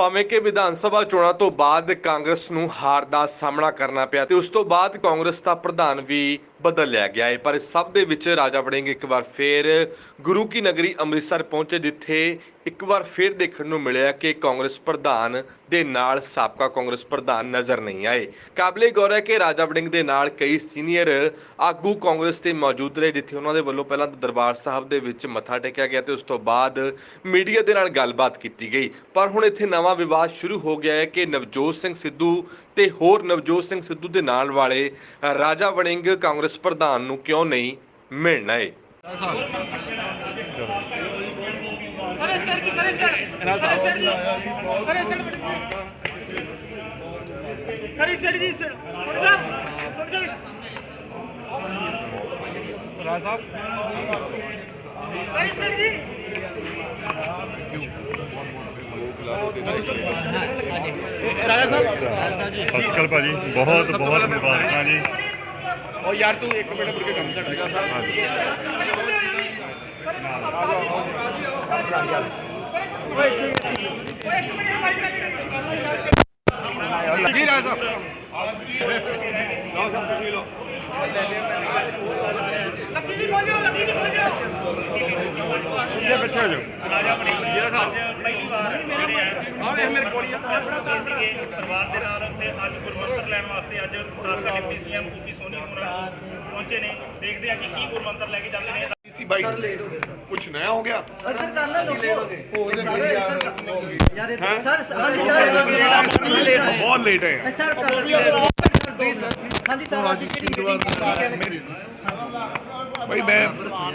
ਭਾਵੇਂ ਕਿ ਵਿਧਾਨ ਸਭਾ ਚੋਣਾਂ ਤੋਂ ਬਾਅਦ ਕਾਂਗਰਸ ਨੂੰ ਹਾਰ ਦਾ ਸਾਹਮਣਾ ਕਰਨਾ ਪਿਆ ਤੇ ਉਸ ਤੋਂ ਬਾਅਦ ਕਾਂਗਰਸ ਦਾ ਪ੍ਰਧਾਨ ਵੀ ਬਦਲ ਲਿਆ ਗਿਆ ਹੈ। ਪਰ ਇਸ ਸਭ ਦੇ ਵਿੱਚ ਰਾਜਾ ਵੜਿੰਗ ਇੱਕ ਵਾਰ ਫੇਰ ਗੁਰੂ ਕੀ ਨਗਰੀ ਅੰਮ੍ਰਿਤਸਰ ਪਹੁੰਚੇ, ਜਿੱਥੇ ਇੱਕ ਵਾਰ ਫੇਰ ਦੇਖਣ ਨੂੰ ਮਿਲਿਆ ਕਿ ਕਾਂਗਰਸ ਪ੍ਰਧਾਨ ਦੇ ਨਾਲ ਸਾਬਕਾ ਕਾਂਗਰਸ ਪ੍ਰਧਾਨ ਨਜ਼ਰ ਨਹੀਂ ਆਏ। ਕਾਬਲੇ ਗੌਰ ਹੈ ਕਿ ਰਾਜਾ ਵੜਿੰਗ ਦੇ ਨਾਲ ਕਈ ਸੀਨੀਅਰ ਆਗੂ ਕਾਂਗਰਸ 'ਤੇ ਮੌਜੂਦ ਰਹੇ, ਜਿੱਥੇ ਉਹਨਾਂ ਦੇ ਵੱਲੋਂ ਪਹਿਲਾਂ ਦਰਬਾਰ ਸਾਹਿਬ ਦੇ ਵਿੱਚ ਮੱਥਾ ਟੇਕਿਆ ਗਿਆ ਤੇ ਉਸ ਤੋਂ ਬਾਅਦ ਮੀਡੀਆ ਦੇ ਨਾਲ ਗੱਲਬਾਤ ਕੀਤੀ ਗਈ। ਪਰ ਹੁਣ ਇੱਥੇ ਨਵਾਂ ਵਿਵਾਦ ਸ਼ੁਰੂ ਹੋ ਗਿਆ ਹੈ ਕਿ ਨਵਜੋਤ ਸਿੰਘ ਸਿੱਧੂ ਤੇ ਹੋਰ ਨਵਜੋਤ ਸਿੰਘ ਸਿੱਧੂ ਦੇ ਨਾਲ ਵਾਲੇ ਰਾਜਾ ਵੜਿੰਗ ਕਾਂਗਰਸ ਪ੍ਰਧਾਨ ਨੂੰ ਕਿਉਂ ਨਹੀਂ ਮਿਲਣਾ ਏ? ਸਰੇ ਸਰ ਕੀ ਸਰੇ ਸਰ ਸਰੇ ਸਰ ਜੀ, ਸਰੇ ਸਰ ਸਰੇ ਸਰ ਜੀ ਸਰ ਸਾਹਿਬ ਰਾਜ ਸਾਹਿਬ ਸਰੇ ਸਰ ਜੀ। ਰਾਜਾ ਸਾਹਿਬ ਸਤਿ ਸ਼੍ਰੀ ਅਕਾਲ ਭਾਜੀ ਬਹੁਤ ਬਹੁਤ ਮੁਬਾਰਕਾਂ ਜੀ ਉਹ ਯਾਰ ਤੂੰ ਇੱਕ ਮਿੰਟ ਰੁਕ ਕੇ ਕੰਮ ਛੱਡ ਗਿਆ। ਸਾਹਿਬ ਜੀ ਰਾਜ ਸਾਹਿਬ। ਲੱਕੀ ਜੀ ਬੋਲਿਓ ਲੱਕੀ ਜੀ ਬੋਲਿਓ ਪਿੱਛੇ ਪਿੱਛੇ ਹੋ ਜਾਓ ਰਾਜਾ ਬਣੀ ਜਿਹੜਾ ਸਾਹਿਬ ਪਹਿਲੀ ਵਾਰ ਜਿਹੜੇ ਆ ਇਹ ਮੇਰੇ ਕੋਲ ਹੀ ਆ ਪਹੁੰਚੇ ਸੀਗੇ ਪਰਿਵਾਰ ਦੇ ਨਾਲ ਤੇ ਅੱਜ ਗੁਰਮੰਤਰ ਲੈਣ ਵਾਸਤੇ ਅੱਜ ਸਾਬਕਾ ਡਿਪਟੀ ਸੀਐਮ ਪੀਪੀ ਸੋਨੀ ਹੋਣਾ ਪਹੁੰਚੇ ਨੇ ਦੇਖਦੇ ਆ ਕਿ ਕੀ ਗੁਰਮੰਤਰ ਲੈ ਕੇ ਜਾਂਦੇ ਨੇ ਸੀ ਬਾਈ ਕੁਝ ਨया ਹੋ ਗਿਆ ਇੱਧਰ ਕਰ ਲੈ ਲੋਕੋ ਸਾਰੇ ਇੱਧਰ ਯਾਰ ਇੱਧਰ- ਸਰ ਹਾਂਜੀ ਸਰ ਬਹੁਤ ਲੇਟ ਹੈ ਸਰ ਕਰ ਹਾਂਜੀ ਸਰ ਅੱਜ ਜਿਹੜੀ ਮੀਟਿੰਗ ਭਾਈ ਮੈਂ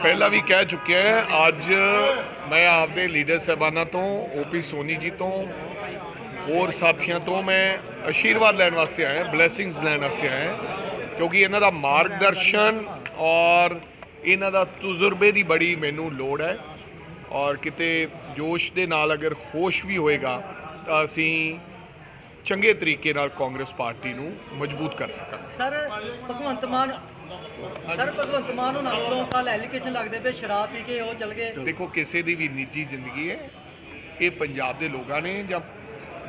ਪਹਿਲਾਂ ਵੀ ਕਹਿ ਚੁੱਕਿਆ ਹਾਂ ਅੱਜ ਮੈਂ ਆਪਦੇ ਲੀਡਰ ਸਾਹਿਬਾਨਾਂ ਤੋਂ ਓਪੀ ਸੋਨੀ ਜੀ ਤੋਂ ਹੋਰ ਸਾਥੀਆਂ ਤੋਂ ਮੈਂ ਆਸ਼ੀਰਵਾਦ ਲੈਣ ਵਾਸਤੇ ਆਇਆ ਬਲੇਸਿੰਗਸ ਲੈਣ ਵਾਸਤੇ ਆਇਆ ਕਿਉਂਕਿ ਇਹਨਾਂ ਦਾ ਮਾਰਗਦਰਸ਼ਨ ਔਰ ਇਹਨਾਂ ਦਾ ਤਜਰਬੇ ਦੀ ਬੜੀ ਮੈਨੂੰ ਲੋੜ ਹੈ। ਔਰ ਕਿਤੇ ਜੋਸ਼ ਦੇ ਨਾਲ ਅਗਰ ਹੋਸ਼ ਵੀ ਹੋਏਗਾ ਤਾਂ ਅਸੀਂ ਚੰਗੇ ਤਰੀਕੇ ਨਾਲ ਕਾਂਗਰਸ ਪਾਰਟੀ ਨੂੰ ਮਜ਼ਬੂਤ ਕਰ ਸਕਾਂਗੇ ਸਰ ਭਗਵੰਤ ਮਾਨ ਸਰ ਭਗਵੰਤ ਮਾਨ ਨੂੰ ਨਾਲ ਤੋਂ ਕੱਲ ਐਲੀਗੇਸ਼ਨ ਲੱਗਦੇ ਪਏ ਸ਼ਰਾਬ ਪੀ ਕੇ ਉਹ ਚਲ ਗਏ। ਦੇਖੋ ਕਿਸੇ ਦੀ ਵੀ ਨਿੱਜੀ ਜ਼ਿੰਦਗੀ ਹੈ ਇਹ ਪੰਜਾਬ ਦੇ ਲੋਕਾਂ ਨੇ ਜਾਂ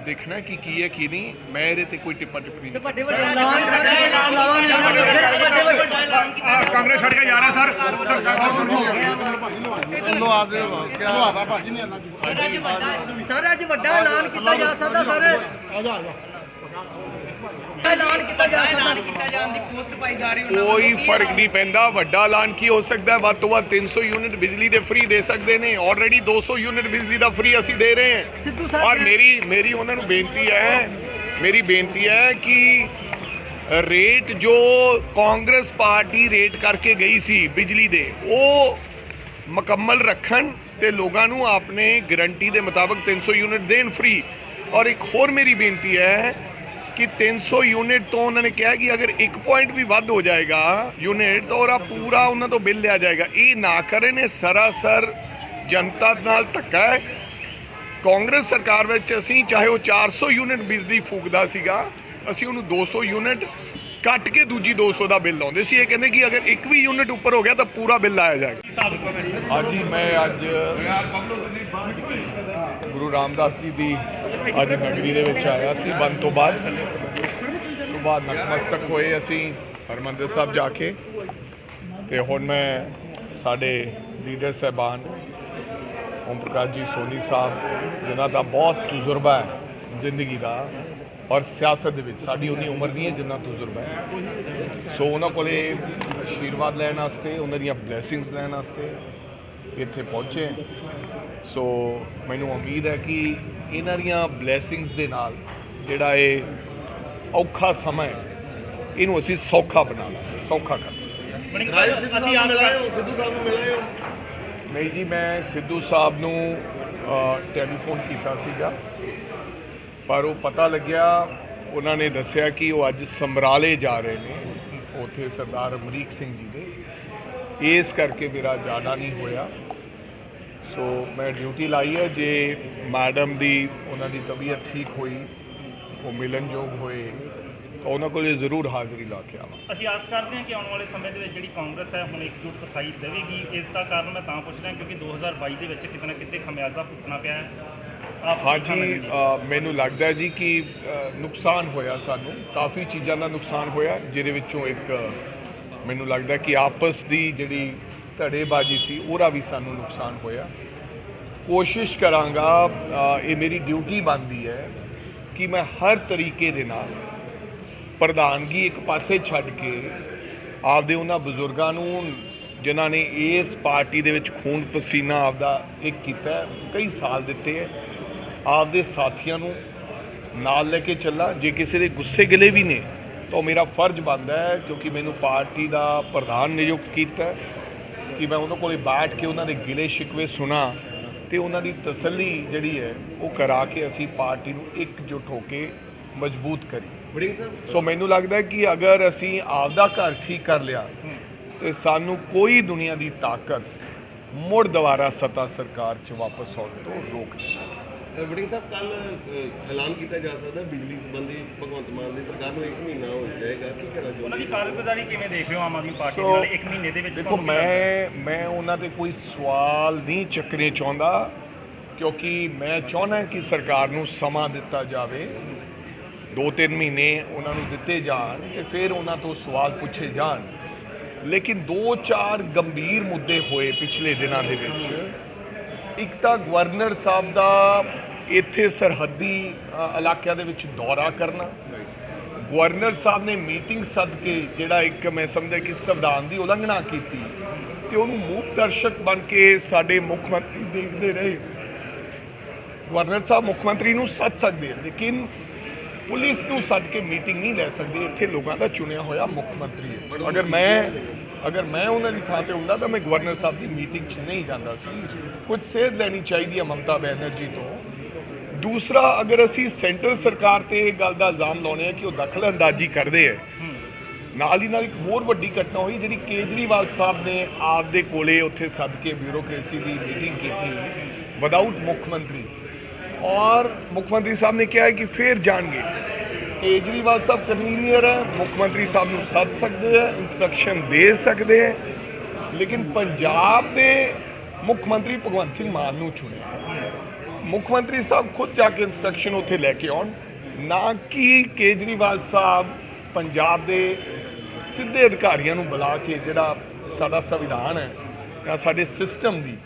ਦੇਖਣਾ ਕਿ ਕੀ ਹੈ ਕੀ ਨਹੀਂ। ਮੈਂ ਇਹਦੇ ਤੇ ਕੋਈ ਟਿੱਪਾ ਟਿੱਪਣੀ ਨਹੀਂ। ਵੱਡੇ ਵੱਡੇ ਐਲਾਨ ਸਾਰੇ ਐਲਾਨ ਵੱਡੇ ਵੱਡੇ ਐਲਾਨ ਕਾਂਗਰਸ ਛੱਡ ਕੇ ਜਾ ਰਿਹਾ ਸਰ। ਸਰ ਅੱਜ ਵੱਡਾ ਐਲਾਨ ਕੀਤਾ ਜਾ ਸਕਦਾ ਸਰ। ਐਲਾਨ ਕੀਤਾ ਜਾ ਸਕਦਾ। ਕੋਈ ਫ਼ਰਕ ਨਹੀਂ ਪੈਂਦਾ ਵੱਡਾ ਐਲਾਨ ਕੀ ਹੋ ਸਕਦਾ ਹੈ? ਵੱਧ ਤੋਂ ਵੱਧ 300 ਯੂਨਿਟ ਬਿਜਲੀ ਦੇ ਫ੍ਰੀ ਦੇ ਸਕਦੇ ਨੇ। ਆਲਰੇਡੀ 200 ਯੂਨਿਟ ਬਿਜਲੀ ਦਾ ਫ੍ਰੀ ਅਸੀਂ ਦੇ ਰਹੇ ਸਿੱਧੂ ਹਾਂ ਸਾਹਿਬ ਔਰ ਨੇ- ਮੇਰੀ ਮੇਰੀ ਉਹਨਾਂ ਨੂੰ ਬੇਨਤੀ ਹੈ ਮੇਰੀ ਬੇਨਤੀ ਹੈ ਕਿ ਰੇਟ ਜੋ ਕਾਂਗਰਸ ਪਾਰਟੀ ਰੇਟ ਕਰਕੇ ਗਈ ਸੀ ਬਿਜਲੀ ਦੇ ਉਹ ਮੁਕੰਮਲ ਰੱਖਣ ਤੇ ਲੋਕਾਂ ਨੂੰ ਆਪਣੇ ਗਾਰੰਟੀ ਦੇ ਮੁਤਾਬਕ 300 ਯੂਨਿਟ ਦੇਣ ਫ੍ਰੀ ਔਰ ਇੱਕ ਹੋਰ ਮੇਰੀ ਬੇਨਤੀ ਹੈ ਕਿ 300 ਯੂਨਿਟ ਤੋਂ ਉਹਨਾਂ ਨੇ ਕਿਹਾ ਕਿ ਅਗਰ 1 ਪੁਆਇੰਟ ਵੀ ਵੱਧ ਹੋ ਜਾਏਗਾ ਯੂਨਿਟ, ਤਾਂ ਉਹਦਾ ਪੂਰਾ ਉਹਨਾਂ ਤੋਂ ਬਿੱਲ ਲਿਆ ਜਾਏਗਾ। ਇਹ ਨਾ ਕਰੇ ਨੇ, ਸਰਾਸਰ ਜਨਤਾ ਨਾਲ ਧੱਕਾ ਹੈ। ਕਾਂਗਰਸ ਸਰਕਾਰ ਵਿੱਚ ਅਸੀਂ, ਚਾਹੇ ਉਹ 400 ਯੂਨਿਟ ਬਿਜਲੀ ਫੂਕਦਾ ਸੀਗਾ, ਅਸੀਂ ਉਹਨੂੰ 200 ਯੂਨਿਟ ਕੱਟ ਕੇ ਦੂਜੀ 200 ਦਾ ਬਿੱਲ ਲਾਉਂਦੇ ਸੀ। ਇਹ ਕਹਿੰਦੇ ਕਿ ਅਗਰ ਇੱਕ ਵੀ ਯੂਨਿਟ ਉੱਪਰ ਹੋ ਗਿਆ, ਤਾਂ ਪੂਰਾ ਬਿੱਲ ਆਇਆ ਜਾਏਗਾ। ਹਾਂਜੀ, ਮੈਂ ਅੱਜ ਗੁਰੂ ਰਾਮਦਾਸ ਜੀ ਦੀ ਅੱਜ ਨਗਰੀ ਦੇ ਵਿੱਚ ਆਇਆ ਸੀ ਬੰਦ ਤੋਂ ਬਾਅਦ। ਸੁਬਾਹ ਨਤਮਸਤਕ ਹੋਏ ਅਸੀਂ ਹਰਮੰਦਰ ਸਾਹਿਬ ਜਾ ਕੇ। ਤੇ ਹੁਣ ਮੈਂ ਸਾਡੇ ਲੀਡਰ ਸਾਹਿਬਾਨ ਓਮ ਪ੍ਰਕਾਸ਼ ਜੀ ਸੋਨੀ ਸਾਹਿਬ, ਜਿਨ੍ਹਾਂ ਦਾ ਬਹੁਤ ਤਜਰਬਾ ਹੈ ਜ਼ਿੰਦਗੀ ਦਾ ਔਰ ਸਿਆਸਤ ਦੇ ਵਿੱਚ, ਸਾਡੀ ਉਨੀ ਉਮਰ ਨਹੀਂ ਹੈ ਜਿੰਨਾ ਤਜਰਬਾ ਹੈ। ਸੋ ਉਹਨਾਂ ਕੋਲੇ ਆਸ਼ੀਰਵਾਦ ਲੈਣ ਵਾਸਤੇ, ਉਹਨਾਂ ਦੀਆਂ ਬਲੇਸਿੰਗਸ ਲੈਣ ਵਾਸਤੇ ਇੱਥੇ ਪਹੁੰਚੇ। ਸੋ ਮੈਨੂੰ ਉਮੀਦ ਹੈ ਕਿ ਇਹਨਾਂ ਦੀਆਂ ਬਲੇਸਿੰਗਸ ਦੇ ਨਾਲ ਜਿਹੜਾ ਇਹ ਔਖਾ ਸਮਾਂ ਹੈ ਇਹਨੂੰ ਅਸੀਂ ਸੌਖਾ ਬਣਾ ਲਾਂਗੇ ਸੌਖਾ ਕਰ ਅਸੀਂ ਆਸ ਨਹੀਂ ਜੀ ਮੈਂ ਸਿੱਧੂ ਸਾਹਿਬ ਨੂੰ ਟੈਲੀਫੋਨ ਕੀਤਾ ਸੀਗਾ ਪਰ ਉਹ ਪਤਾ ਲੱਗਿਆ ਉਹਨਾਂ ਨੇ ਦੱਸਿਆ ਕਿ ਉਹ ਅੱਜ ਸਮਰਾਲੇ ਜਾ ਰਹੇ ਨੇ ਉੱਥੇ ਸਰਦਾਰ ਅਮਰੀਕ ਸਿੰਘ ਜੀ ਦੇ। ਇਸ ਕਰਕੇ ਮੇਰਾ ਜਾਣਾ ਨਹੀਂ ਹੋਇਆ। ਸੋ ਮੈਂ ਡਿਊਟੀ ਲਾਈ ਹੈ। ਜੇ ਮੈਡਮ ਦੀ ਉਹਨਾਂ ਦੀ ਤਬੀਅਤ ਠੀਕ ਹੋਈ ਉਹ ਮਿਲਣਯੋਗ ਹੋਏ ਤਾਂ ਉਹਨਾਂ ਕੋਲ ਜ਼ਰੂਰ ਹਾਜ਼ਰੀ ਲਾ ਕੇ ਆਵਾਂ। ਅਸੀਂ ਆਸ ਕਰਦੇ ਹਾਂ ਕਿ ਆਉਣ ਵਾਲੇ ਸਮੇਂ ਦੇ ਵਿੱਚ ਜਿਹੜੀ ਕਾਂਗਰਸ ਹੈ ਹੁਣ ਇਕਜੁੱਟ ਦਿਖਾਈ ਦੇਵੇਗੀ। ਇਸ ਦਾ ਕਾਰਨ ਮੈਂ ਤਾਂ ਪੁੱਛਦਾ ਕਿਉਂਕਿ 2022 ਦੇ ਵਿੱਚ ਕਿਤੇ ਨਾ ਕਿਤੇ ਖਮਿਆਜ਼ਾ ਭੁਗਤਣਾ ਪਿਆ ਹੈ। ਆਪ ਹਾਂਜੀ ਮੈਨੂੰ ਲੱਗਦਾ ਜੀ ਕਿ ਨੁਕਸਾਨ ਹੋਇਆ ਸਾਨੂੰ। ਕਾਫੀ ਚੀਜ਼ਾਂ ਦਾ ਨੁਕਸਾਨ ਹੋਇਆ ਜਿਹਦੇ ਵਿੱਚੋਂ ਇੱਕ ਮੈਨੂੰ ਲੱਗਦਾ ਕਿ ਆਪਸ ਦੀ ਜਿਹੜੀ ਧੜੇਬਾਜ਼ੀ ਸੀ, ਉਹਦਾ ਵੀ ਸਾਨੂੰ ਨੁਕਸਾਨ ਹੋਇਆ। ਕੋਸ਼ਿਸ਼ ਕਰਾਂਗਾ ਇਹ ਮੇਰੀ ਡਿਊਟੀ ਬਣਦੀ ਹੈ ਕਿ ਮੈਂ ਹਰ ਤਰੀਕੇ ਦੇ ਨਾਲ ਪ੍ਰਧਾਨਗੀ ਇੱਕ ਪਾਸੇ ਛੱਡ ਕੇ ਆਪਦੇ ਉਹਨਾਂ ਬਜ਼ੁਰਗਾਂ ਨੂੰ, ਜਿਨ੍ਹਾਂ ਨੇ ਇਸ ਪਾਰਟੀ ਦੇ ਵਿੱਚ ਖੂਨ ਪਸੀਨਾ ਆਪਦਾ ਇੱਕ ਕੀਤਾ ਕਈ ਸਾਲ ਦਿੱਤੇ ਹੈ, ਆਪਦੇ ਸਾਥੀਆਂ ਨੂੰ ਨਾਲ ਲੈ ਕੇ ਚੱਲਾਂ। ਜੇ ਕਿਸੇ ਦੇ ਗੁੱਸੇ ਗਿਲੇ ਵੀ ਨੇ, ਤਾਂ ਉਹ ਮੇਰਾ ਫਰਜ਼ ਬਣਦਾ ਹੈ, ਕਿਉਂਕਿ ਮੈਨੂੰ ਪਾਰਟੀ ਦਾ ਪ੍ਰਧਾਨ ਨਿਯੁਕਤ ਕੀਤਾ ਕਿ ਮੈਂ ਉਹਨਾਂ ਕੋਲੇ ਬੈਠ ਕੇ ਉਹਨਾਂ ਦੇ ਗਿਲੇ ਸ਼ਿਕਵੇ ਸੁਣਾ ਤੇ ਉਹਨਾਂ ਦੀ ਤਸੱਲੀ ਜਿਹੜੀ ਹੈ ਉਹ ਕਰਾ ਕੇ ਅਸੀਂ ਪਾਰਟੀ ਨੂੰ ਇਕਜੁੱਟ ਹੋ ਕੇ ਮਜ਼ਬੂਤ ਕਰੀ। ਸੋ ਮੈਨੂੰ ਲੱਗਦਾ ਹੈ ਕਿ ਅਗਰ ਅਸੀਂ ਆਪਦਾ ਘਰ ਠੀਕ ਕਰ ਲਿਆ ਤੇ ਸਾਨੂੰ ਕੋਈ ਦੁਨੀਆ ਦੀ ਤਾਕਤ ਮੁੜ ਦੁਬਾਰਾ ਸੱਤਾ ਸਰਕਾਰ 'ਚ ਵਾਪਸ ਆਉਣ ਤੋਂ ਰੋਕ ਨਹੀਂ ਵਡਿੰਗ ਸਾਹਿਬ ਕੱਲ ਐਲਾਨ ਕੀਤਾ ਜਾ ਸਕਦਾ ਬਿਜਲੀ ਸੰਬੰਧੀ ਭਗਵੰਤ ਮਾਨ ਦੀ ਸਰਕਾਰ ਨੂੰ 1 ਮਹੀਨਾ ਹੋ ਜਾਏਗਾ। ਕੀ ਕਹਿਣਾ ਉਹਨਾਂ ਚਾਹੁੰਦੇ ਦੀ ਕਾਰਗੁਜ਼ਾਰੀ ਕਿਵੇਂ ਦੇਖ ਰਹੇ ਹੋ ਆਮ ਆਦਮੀ ਪਾਰਟੀ ਨਾਲ ਇੱਕ ਮਹੀਨੇ ਦੇ ਵਿੱਚ ਦੇਖੋ ਮੈਂ ਮੈਂ ਉਹਨਾਂ ਤੇ ਕੋਈ ਸਵਾਲ ਨਹੀਂ ਚੱਕਣੇ ਚਾਹੁੰਦਾ ਕਿਉਂਕਿ ਮੈਂ ਚਾਹੁੰਦਾ ਕਿ ਸਰਕਾਰ ਨੂੰ ਸਮਾਂ ਦਿੱਤਾ ਜਾਵੇ। ਦੋ ਤਿੰਨ ਮਹੀਨੇ ਉਹਨਾਂ ਨੂੰ ਦਿੱਤੇ ਜਾਣ ਤੇ ਫਿਰ ਉਹਨਾਂ ਤੋਂ ਸਵਾਲ ਪੁੱਛੇ ਜਾਣ। ਲੇਕਿਨ ਦੋ ਚਾਰ ਗੰਭੀਰ ਮੁੱਦੇ ਹੋਏ ਪਿਛਲੇ ਦਿਨਾਂ ਦੇ ਵਿੱਚ। ਇੱਕ ਤਾਂ ਗਵਰਨਰ ਸਾਹਿਬ ਦਾ ਇੱਥੇ ਸਰਹੱਦੀ ਇਲਾਕਿਆਂ ਦੇ ਵਿੱਚ ਦੌਰਾ ਕਰਨਾ। ਗਵਰਨਰ ਸਾਹਿਬ ਨੇ ਮੀਟਿੰਗ ਸੱਦ ਕੇ ਜਿਹੜਾ ਇੱਕ ਮੈਂ ਸਮਝਦਾ ਕਿ ਸੰਵਿਧਾਨ ਦੀ ਉਲੰਘਣਾ ਕੀਤੀ ਤੇ ਉਹਨੂੰ ਮੂਕ ਦਰਸ਼ਕ ਬਣ ਕੇ ਸਾਡੇ ਮੁੱਖ ਮੰਤਰੀ ਦੇਖਦੇ ਰਹੇ। ਗਵਰਨਰ ਸਾਹਿਬ ਮੁੱਖ ਮੰਤਰੀ ਨੂੰ ਸੱਦ ਸਕਦੇ ਆ, ਲੇਕਿਨ ਪੁਲਿਸ ਨੂੰ ਸੱਦ ਕੇ ਮੀਟਿੰਗ ਨਹੀਂ ਲੈ ਸਕਦੇ, ਇੱਥੇ ਲੋਕਾਂ ਦਾ ਚੁਣਿਆ ਹੋਇਆ ਮੁੱਖ ਮੰਤਰੀ ਹੈ। ਅਗਰ ਮੈਂ ਅਗਰ ਮੈਂ ਉਹਨਾਂ ਦੀ ਥਾਂ ਤੇ ਹੁੰਦਾ ਤਾਂ ਮੈਂ ਗਵਰਨਰ ਸਾਹਿਬ ਦੀ ਮੀਟਿੰਗ 'ਚ ਨਹੀਂ ਜਾਂਦਾ ਸੀ। ਕੁਝ ਸੇਧ ਲੈਣੀ ਚਾਹੀਦੀ ਹੈ ਮਮਤਾ ਬੈਨਰਜੀ ਤੋਂ। ਦੂਸਰਾ, ਅਗਰ ਅਸੀਂ ਸੈਂਟਰ ਸਰਕਾਰ ਤੇ ਇਹ ਗੱਲ ਦਾ ਇਲਜ਼ਾਮ ਲਾਉਨੇ ਆ ਕਿ ਉਹ ਦਖਲ ਅੰਦਾਜ਼ੀ ਕਰਦੇ ਹੈ, ਨਾਲ ਹੀ ਨਾਲ ਇੱਕ ਹੋਰ ਵੱਡੀ ਘਟਨਾ ਹੋਈ ਜਿਹੜੀ ਕੇਜਰੀਵਾਲ ਸਾਹਿਬ ਨੇ ਆਪਦੇ ਕੋਲੇ ਉੱਥੇ ਸੱਦ ਕੇ ਬਿਊਰੋਕ੍ਰੇਸੀ ਦੀ ਮੀਟਿੰਗ ਕੀਤੀ ਵਿਦਆਊਟ ਮੁੱਖ ਮੰਤਰੀ। ਔਰ ਮੁੱਖ ਮੰਤਰੀ ਸਾਹਿਬ ਨੇ ਕਿਹਾ ਕਿ ਫੇਰ ਜਾਣਗੇ। ਕੇਜਰੀਵਾਲ ਸਾਹਿਬ ਕਨਵੀਨੀਅਰ ਹੈ, ਮੁੱਖ ਮੰਤਰੀ ਸਾਹਿਬ ਨੂੰ ਸੱਦ ਸਕਦੇ ਆ ਇਨਸਟਰਕਸ਼ਨ ਦੇ ਸਕਦੇ ਹੈ, ਲੇਕਿਨ ਪੰਜਾਬ ਦੇ ਮੁੱਖ ਮੰਤਰੀ ਭਗਵੰਤ ਸਿੰਘ ਮਾਨ ਨੂੰ ਚੁਣਿਆ। ਮੁੱਖ ਮੰਤਰੀ ਸਾਹਿਬ ਖੁਦ ਜਾ ਕੇ ਇਨਸਟਰਕਸ਼ਨ ਉੱਥੇ ਲੈ ਕੇ ਆਉਣ। ਨਾ ਕਿ ਕੇਜਰੀਵਾਲ ਸਾਹਿਬ ਪੰਜਾਬ ਦੇ ਸਿੱਧੇ ਅਧਿਕਾਰੀਆਂ ਨੂੰ ਬੁਲਾ ਕੇ ਜਿਹੜਾ ਸਾਡਾ ਸੰਵਿਧਾਨ ਹੈ ਜਾਂ ਸਾਡੇ ਸਿਸਟਮ ਦੀ